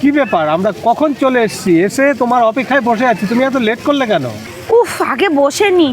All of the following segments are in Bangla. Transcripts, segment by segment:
কি ব্যাপার? আমরা কখন চলে এসেছি? এসে তোমার অপেক্ষায় বসে আছি। তুমি এত লেট করলে কেন? উফ আগে বসেনি।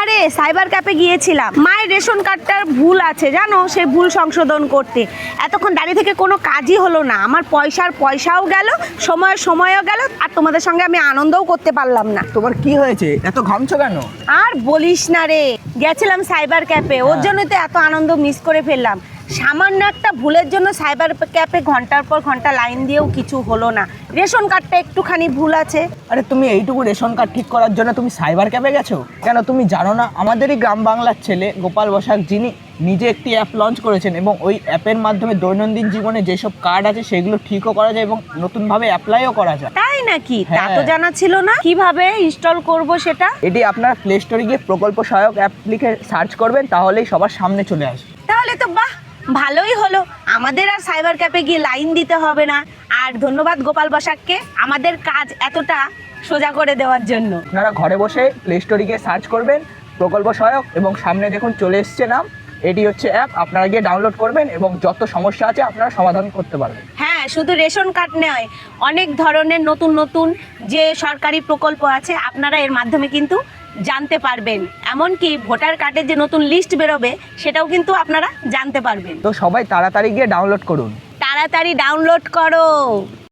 আরে সাইবার ক্যাফে গিয়েছিলাম। মায়ের রেশন কার্ডটার ভুল আছে জানো? সেই ভুল সংশোধন করতে। এতক্ষণ দাঁড়িয়ে থেকে কোনো কাজই হলো না। আমার পয়সার পয়সাও গেল সময়ের সময়ও গেল আর তোমাদের সঙ্গে আমি আনন্দও করতে পারলাম না। তোমার কি হয়েছে? এত ঘামছো কেন? আর বলিস না রে। গেছিলাম সাইবার ক্যাফে ওর জন্যই তো এত আনন্দ মিস করে ফেললাম। সামান্য একটা ভুলের জন্য সাইবার ক্যাফে ঘণ্টার পর ঘণ্টা লাইন দিয়েও কিছু হলো না। রেশন কার্ডটা একটুখানি ভুল আছে। আরে তুমি এইটুকু রেশন কার্ড ঠিক করার জন্য তুমি সাইবার ক্যাফে গেছো? কেন তুমি জানো না আমাদেরই গ্রাম বাংলার ছেলে গোপাল বসাক যিনি নিজে একটি অ্যাপ লঞ্চ করেছেন এবং ওই অ্যাপের মাধ্যমে দৈনন্দিন জীবনে যেসব কার্ড আছে সেগুলো ঠিকও করা যায় এবং নতুনভাবে অ্যাপ্লাইও করা যায়। তাই নাকি? তা তো হ্যাঁ। জানা ছিল না। কীভাবে ইনস্টল করব সেটা? এটি আপনার প্লে স্টোরে গিয়ে প্রকল্প সহায়ক অ্যাপ লিখে সার্চ করবেন তাহলেই সবার সামনে চলে আসবে। তাহলে তো বাহ ভালোই হলো। আমাদের আর সাইবার ক্যাফে গিয়ে লাইন দিতে হবে না। আর ধন্যবাদ গোপাল বসাককে আমাদের কাজ এতটা সোজা করে দেওয়ার জন্য। আপনারা ঘরে বসে প্লে স্টোরে গিয়ে সার্চ করবেন প্রকল্প সহায়ক এবং সামনে দেখুন চলে এসছে নাম। এটি হচ্ছে অ্যাপ আপনারা গিয়ে ডাউনলোড করবেন এবং যত সমস্যা আছে আপনারা সমাধান করতে পারবেন। হ্যাঁ শুধু রেশন কার্ড নয় অনেক ধরনের নতুন নতুন যে সরকারি প্রকল্প আছে আপনারা এর মাধ্যমে কিন্তু জানতে পারবেন। এমনকি ভোটার কার্ডের যে নতুন লিস্ট বেরোবে সেটাও কিন্তু আপনারা জানতে পারবেন। তো সবাই তাড়াতাড়ি গিয়ে ডাউনলোড করুন। তাড়াতাড়ি ডাউনলোড করো।